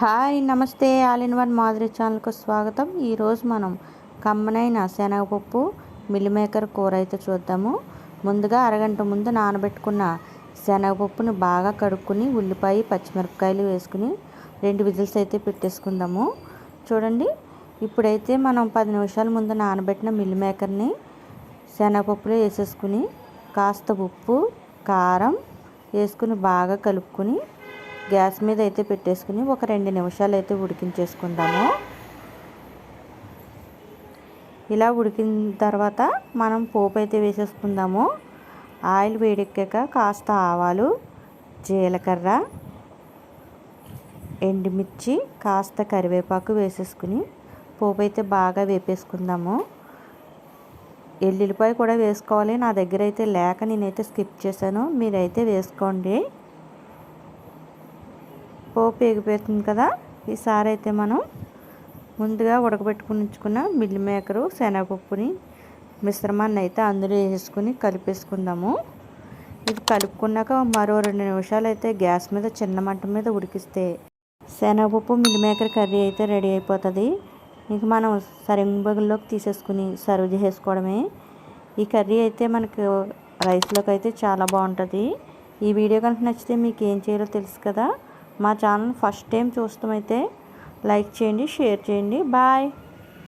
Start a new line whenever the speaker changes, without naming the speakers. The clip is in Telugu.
హాయ్ నమస్తే. ఆల్ ఇన్ వన్ మాధురి ఛానల్కు స్వాగతం. ఈరోజు మనం కమ్మనైన శనగపప్పు మిల్ మేకర్ కూర అయితే చూద్దాము. ముందుగా అరగంట ముందు నానబెట్టుకున్న శనగపప్పుని బాగా కడుక్కుని ఉల్లిపాయ పచ్చిమిరపకాయలు వేసుకుని రెండు విజిల్స్ అయితే పెట్టేసుకుందాము. చూడండి ఇప్పుడైతే మనం పది నిమిషాల ముందు నానబెట్టిన మిల్ మేకర్ని శనగపప్పులో వేసేసుకుని కాస్త ఉప్పు కారం వేసుకుని బాగా కలుపుకొని గ్యాస్ మీద అయితే పెట్టేసుకుని ఒక రెండు నిమిషాలు అయితే ఉడికించేసుకుందాము. ఇలా ఉడికిన తర్వాత మనం పోపు అయితే వేసేసుకుందాము. ఆయిల్ వేడెక్కాక కాస్త ఆవాలు జీలకర్ర ఎండుమిర్చి కాస్త కరివేపాకు వేసేసుకుని పోపు అయితే బాగా వేపేసుకుందాము. ఎల్లుల్లిపాయ కూడా వేసుకోవాలి. నా దగ్గర అయితే లేక నేనైతే స్కిప్ చేశాను. మీరైతే వేసుకోండి. పోపు ఎగిపోతుంది కదా ఈసారి అయితే మనం ముందుగా ఉడకబెట్టుకుని ఉంచుకున్న మిల్లి మేకరు శనగపప్పుని మిశ్రమాన్ని అయితే అందులో వేసుకుని కలిపేసుకుందాము. ఇది కలుపుకున్నాక మరో రెండు నిమిషాలు అయితే గ్యాస్ మీద చిన్న మంట మీద ఉడికిస్తే శనగపప్పు మిల్లి మేకర్ కర్రీ అయితే రెడీ అయిపోతుంది. ఇంక మనం సరింగ్ బగుల్లోకి తీసేసుకుని సర్వ్ చేసుకోవడమే ఈ కర్రీ అయితే మనకు రైస్లోకి అయితే చాలా బాగుంటుంది. ఈ వీడియో కనుక నచ్చితే మీకు ఏం చేయాలో తెలుసు కదా మా ఛానల్ ఫస్ట్ టైం చూస్తామైతే లైక్ చేయండి షేర్ చేయండి. బాయ్.